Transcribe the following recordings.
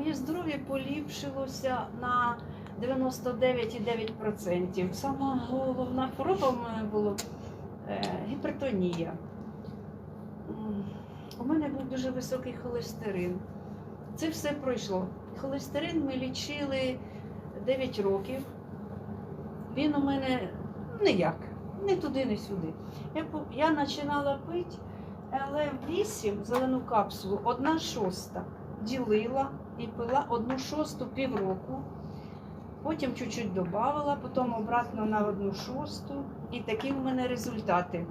Моє здоров'я поліпшилося на 99,9%. Сама головна хвороба в мене була е, гіпертонія. У мене був дуже високий холестерин. Це все пройшло. Холестерин ми лічили 9 років. Він у мене ніяк, ні туди, ні сюди. Я, я починала пити, але 8 зелену капсулу, одна шоста ділила і пила одну шосту півроку. Потім чуть-чуть додавала, потім обратно на одну шосту. І такі в мене результати.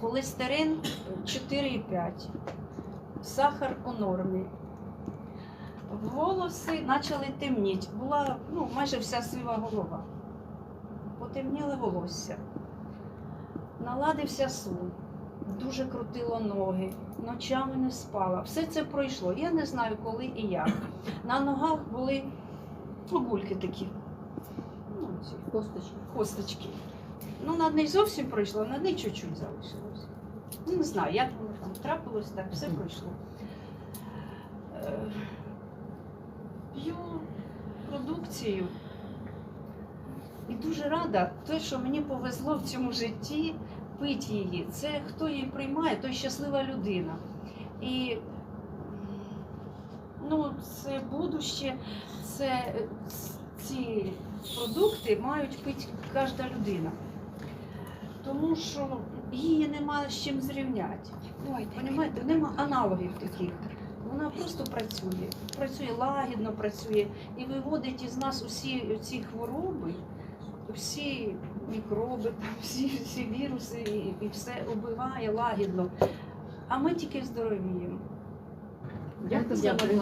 Холестерин 4,5, сахар у нормі. Волоси почали темніти. Була ну, майже вся сива голова. Потемніло волосся. Наладився сон. Дуже крутило ноги, ночами не спала. Все це пройшло. Я не знаю, коли і як. На ногах були ну, такі. Ну, ці Косточки. косточки. Ну, на одній зовсім пройшло, на одній чуть-чуть залишилось. Ну, не знаю, як воно там трапилось, так все пройшло. Е, П'ю продукцію. І дуже рада, те, що мені повезло в цьому житті пити її. Це хто її приймає, той щаслива людина. І ну, це будуще, це ці продукти мають пити кожна людина. Тому що її немає з чим зрівняти. Понімаєте, нема аналогів таких. Вона просто працює, працює лагідно, працює і виводить із нас усі ці хвороби, всі мікроби, там, всі, всі віруси і, і все убиває лагідно. А ми тільки здоровіємо. Дякую за. Дякую.